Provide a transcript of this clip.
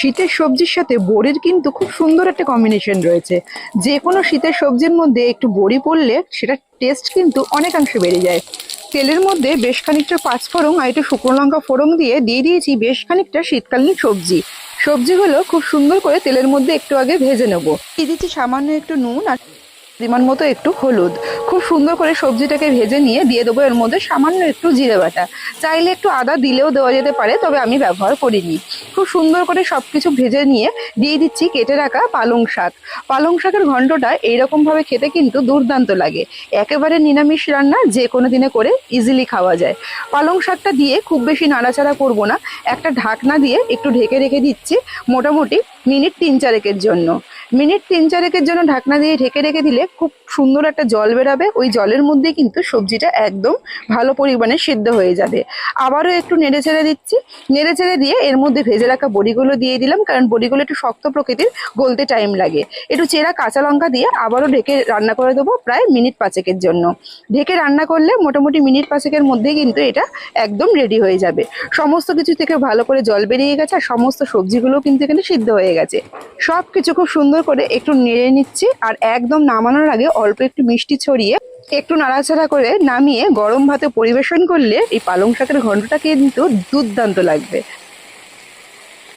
শীতের সবজির সাথে বড়ির কিন্তু খুব সুন্দর একটা কম্বিনেশন রয়েছে। যে কোনো শীতের সবজির মধ্যে একটু বড়ি পড়লে সেটা টেস্ট কিন্তু অনেকাংশে বেড়ে যায়। তেলের মধ্যে বেশ খানিকটা পাঁচফোড়ন আর একটু শুকনো লঙ্কা ফোড়ন দিয়ে দিয়ে দিয়েছি বেশ খানিকটা শীতকালীন সবজি। সবজিগুলো খুব সুন্দর করে তেলের মধ্যে একটু আগে ভেজে নেব। দিয়ে দিচ্ছি সামান্য একটু নুন আর পরিমাণ মতো একটু হলুদ। খুব সুন্দর করে সবজিটাকে ভেজে নিয়ে দিয়ে দেবো এর মধ্যে সামান্য একটু জিরে বাটা। চাইলে একটু আদা দিলেও দেওয়া যেতে পারে, তবে আমি ব্যবহার করিনি। খুব সুন্দর করে সব কিছু ভেজে নিয়ে দিয়ে দিচ্ছি কেটে রাখা পালং শাক। পালং শাকের ঘণ্টটা এইরকমভাবে খেতে কিন্তু দুর্দান্ত লাগে। একেবারে নিরামিষ রান্না, যে কোনো দিনে করে ইজিলি খাওয়া যায়। পালং শাকটা দিয়ে খুব বেশি নাড়াচাড়া করব না। একটা ঢাকনা দিয়ে একটু ঢেকে রেখে দিচ্ছি মোটামুটি মিনিট তিন চারেকের জন্য। মিনিট তিন চারেকের জন্য ঢাকনা দিয়ে ঢেকে রেখে দিলে খুব সুন্দর একটা জল বেরাবে ওই জলের মধ্যে কিন্তু সবজিটা একদম ভালো পরিমাণে সিদ্ধ হয়ে যাবে। আবারও একটু নেড়ে ছেড়ে দিচ্ছি। নেড়ে ছেড়ে দিয়ে এর মধ্যে ভেজে রাখা বড়িগুলো দিয়ে দিলাম, কারণ বড়িগুলো একটু শক্ত প্রকৃতির গলতে টাইম লাগে। একটু চেরা কাঁচা লঙ্কা দিয়ে আবারও ঢেকে রান্না করে দেবো প্রায় মিনিট পাঁচেকের জন্য। ঢেকে রান্না করলে মোটামুটি মিনিট পাঁচেকের মধ্যে কিন্তু এটা একদম রেডি হয়ে যাবে। সমস্ত কিছু থেকে ভালো করে জল বেরিয়ে গেছে আর সমস্ত সবজিগুলো কিন্তু এখানে সিদ্ধ হয়ে গেছে। সব কিছু খুব সুন্দর করে একটু নেড়ে নিচ্ছি, আর একদম নামানোর আগে অল্প একটু মিষ্টি ছড়িয়ে একটু নাড়াচাড়া করে নামিয়ে গরম ভাতে পরিবেশন করলে এই পালং শাকের ঘন্টটা কিন্তু দুর্দান্ত লাগবে।